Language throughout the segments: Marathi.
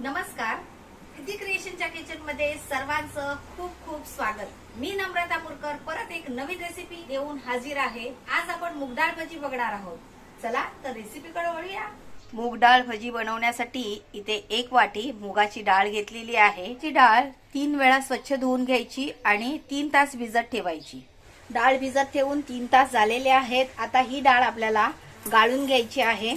नमस्कार. सिद्धी क्रिएशनच्या किचनमध्ये सर्वांचं खूप खूप स्वागत. मी नम्रता मुरकर परत एक नवीन रेसिपी घेऊन हजर आहे. आज आपण मुगडाळ भजी बघणार आहोत. चला तर रेसिपीकडे वळूया. मूगडाळ भजी बनवण्यासाठी इथे एक वाटी मुगाची डाळ घेतलेली आहे. ती डाळ तीन वेळा स्वच्छ धुवून घ्यायची आणि तीन तास भिजत ठेवायची. डाळ भिजत ठेवून तीन तास झालेले आहेत. आता ही डाळ आपल्याला गाळून घ्यायची आहे.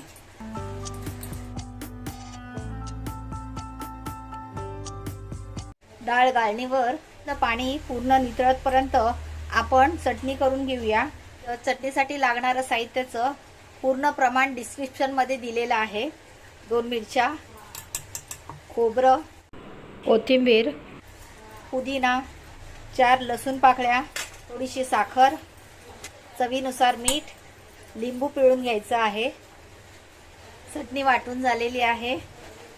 डाळ गाळणीवर न पाणी पूर्ण नितळतपर्यंत आपण चटणी करून घेऊया. तर चटणीसाठी लागणारं साहित्याचं पूर्ण प्रमाण डिस्क्रिप्शनमध्ये दिलेलं आहे. दोन मिरच्या खोबरं कोथिंबीर पुदिना चार लसूण पाकळ्या थोडीशी साखर चवीनुसार मीठ लिंबू पिळून घ्यायचं आहे. चटणी वाटून झालेली आहे.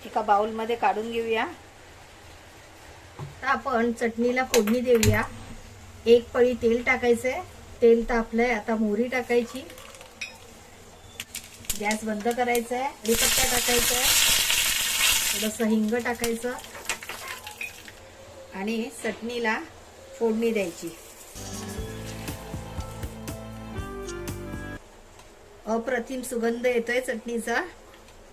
एका बाऊलमध्ये काढून घेऊया. आता आपण चटणीला फोडणी देऊया. एक पळी तेल टाकायचं आहे तेल तापलंय आता मोहरी टाकायची. गॅस बंद करायचा आहे कढीपत्ता टाकायचा आहे थोडंसं हिंग टाकायचं. आणि चटणीला फोडणी द्यायची. अप्रतिम सुगंध येतोय चटणीचा.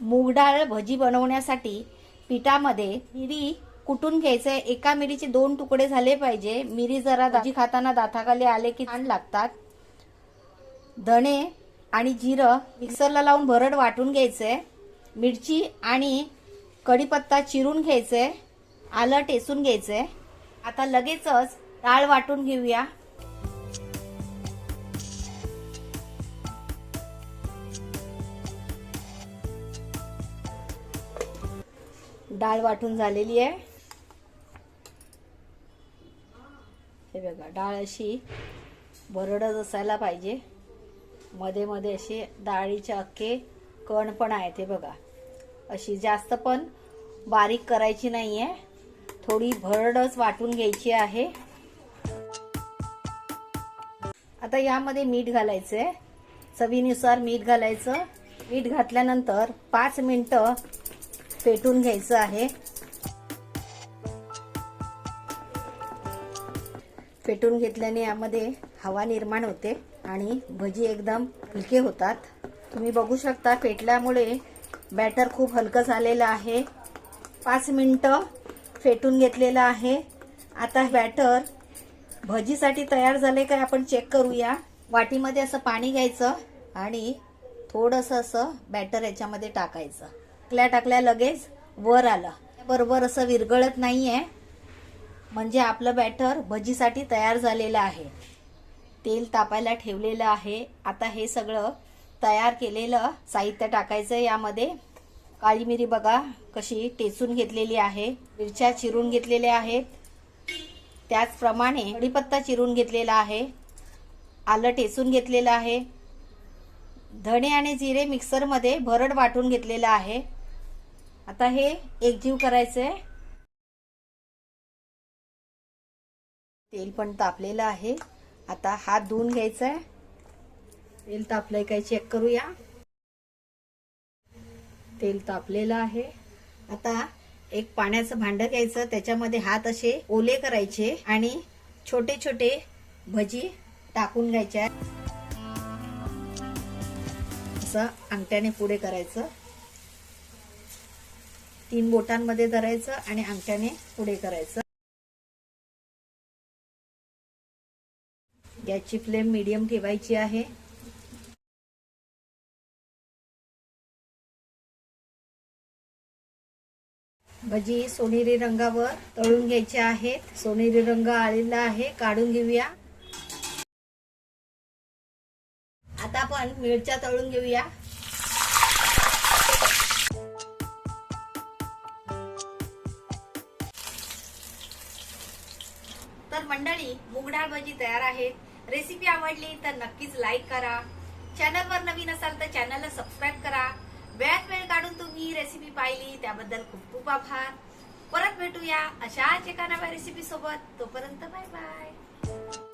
मूग डाळ भजी बनवण्यासाठी पिठामध्ये मिरी कुटून घ्यायचंय? एका मिरीचे दोन तुकडे झाले पाहिजे. मिरी जरा भाजी खाताना दाताखाली आले की छान लागतात. धणे आणि जिरं मिक्सरला लावून भरड वाटून घ्यायचंय. मिरची आणि कढीपत्ता चिरून घ्यायचंय. आलं टेसून घ्यायचंय. आता लगेचच डाळ वाटून घेऊया. डाळ वाटून झालेली आहे. हे बघा डाळ अशी भरडच असायला पाहिजे. मध्ये मध्ये असे डाळीचे अख्खे कण पण आहेत हे बघा. अशी जास्त पण बारीक करायची नाही आहे थोडी भरडच वाटून घ्यायची आहे. आता यामध्ये मीठ घालायचंय. चवीनुसार मीठ घालायचं. मीठ घातल्यानंतर पाच मिनटं पेटून घ्यायचं आहे. पेटून घेतल्याने यामध्ये हवा निर्माण होते आणि भजी एकदम हलके होतात. तुम्ही बघू शकता पेटल्यामुळे बॅटर खूप हलकं झालेलं आहे. पाच मिनटं फेटून घेतलेलं आहे. आता बॅटर भजीसाठी तयार झाले काय आपण चेक करूया. वाटीमध्ये असं पाणी घ्यायचं आणि थोडंसं असं बॅटर याच्यामध्ये टाकायचं. टाकल्या टाकल्या लगेच वर आलं. बरोबर असं विरगळत आहे म्हणजे आपलं बॅटर भजीसाठी तयार झालेलं आहे. तेल तापायला ठेवलेलं आहे. आता हे सगळं तयार केलेलं साहित्य टाकायचं यामध्ये. काळी मिरी बघा कशी टेचून घेतलेली आहे. मिरच्या चिरून घेतलेल्या आहेत. त्याचप्रमाणे कढीपत्ता चिरून घेतलेला आहे. आलं टेचून घेतलेलं आहे. धणे आणि जिरे मिक्सरमध्ये भरड वाटून घेतलेलं आहे. आता हे एकजीव करायचं आहे तेल पण तापलेलं आहे. आता हात धुवून घ्यायचा आहे तेल तापलंय काय चेक करूया. तेल तापलेलं आहे. आता एक पाण्याचं भांड घ्यायचं. त्याच्यामध्ये हात असे ओले करायचे आणि छोटे छोटे भजी टाकून घ्यायचे. असं अंगठ्याने पुढे करायचं. तीन बोटांमध्ये धरायचं आणि अंगठ्याने पुढे करायचं. गॅसची फ्लेम मीडियम ठेवायची आहे. भजी सोनेरी रंगावर तळून घ्यायचे आहेत. सोनेरी रंग आलेला आहे काढून घेऊया. आता आपण मिरच्या तळून घेऊया. तर मंडळी मुगडाळ भजी तयार आहे. रेसिपी आवडली तर नक्कीच लाईक करा. चॅनलवर नवीन असाल तर चॅनलला सबस्क्राईब करा. वेळात वेळ काढून तुम्ही रेसिपी पाहिली त्याबद्दल खूप खूप आभार. परत भेटूया अशाच एका नव्या रेसिपी सोबत. तोपर्यंत बाय बाय